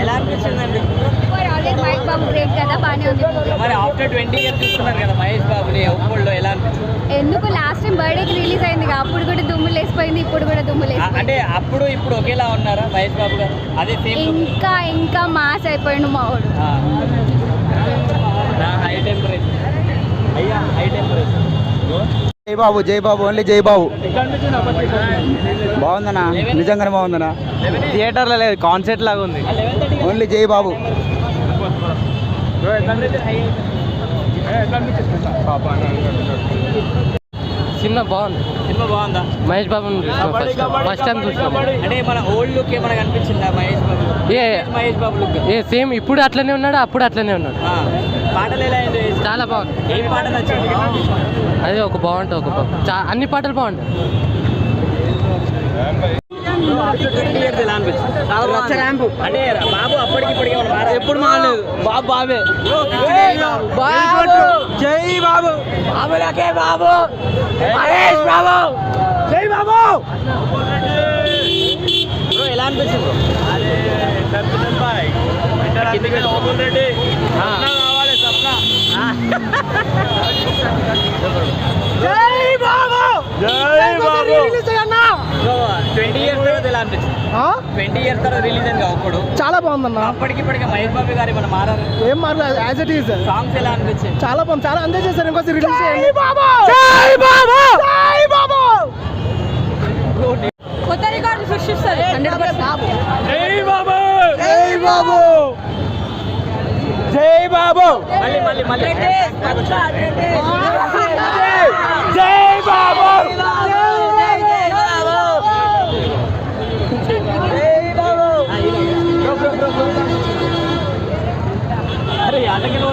ఎలా అనిపించిందండి? మహేష్ బాబు గ్రేట్ కదా బాగానే ఉంది. మరి ఆఫ్టర్ ట్వంటీ ఇయర్స్ చూస్తున్నారు కదా మహేష్ బాబుని ఒప్పుల్లో ఎలా అనిపించింది? ఎందుకు లాస్ట్ టైం బర్త్డేకి రిలీజ్ అయింది అప్పుడు కూడా దుమ్ములు వేసిపోయింది ఇప్పుడు కూడా దుమ్ములు అంటే అప్పుడు ఇప్పుడు ఒకేలా ఉన్నారా మహేష్ బాబు గారు? అదే సేమ్ ఇంకా ఇంకా మాస్ అయిపోయిండు మా వాడు. హై టెంపరేచర్ జై బాబు జై బాబు ఓన్లీ జై బాబు. బాగుందనా నిజంగానే బాగుందనా థియేటర్లో లేదు కాన్సర్ట్ లాగా ఉంది. ఓన్లీ జై బాబు. సినిమా బాగుంది. సినిమా బాగుందా? మహేష్ బాబు ఫస్ట్ టైం చూసినాం. అంటే మన ఓల్డ్ లుక్ ఏమైనా కనిపించిందా మహేష్ బాబు ఏ మహేష్ బాబు లుక్ ఏ సేమ్ ఇప్పుడు అట్లనే ఉన్నాడు అప్పుడు అట్లనే ఉన్నాడు. పాటలు ఎలా? చాలా బాగుంది. అదే ఒక బాగుంటుంది ఒక అన్ని పాటలు బాగుంటాయి. అంటే బాబు అప్పటికి ఇప్పటికి ఎప్పుడు మారలేదు. బాబు బాబే. జై బాబు. బాబులకే బాబు. మహేష్ బాబు. జై బాబు. బ్రో ఎలా అనిపించింది? జై బాబు. ట్వంటీ ఇయర్స్ తర్వాత ఎలా అనిపించింది? ట్వంటీ ఇయర్స్ తర్వాత రిలీజ్ అయింది అప్పుడు. చాలా బాగుందన్న. అప్పటికి ఇప్పటికి మహేష్ బాబు గారు ఏమైనా మారారు? ఏం మారలేదు యాజ్ ఇట్ ఈస్ సాంగ్స్ ఎలా అనిపించింది చాలా బాగుంది. చాలా ఎంజాయ్ చేశారు. ఇంకోసారి రిలీజ్ చేయండి. జై బాబు! జై బాబు! కొత్త రికార్డు సృష్టిస్తారు. జై బాబు! జై బాబు! జై బాబు! మళ్ళీ మళ్ళీ మళ్ళీ. അല്ലെങ്കിൽ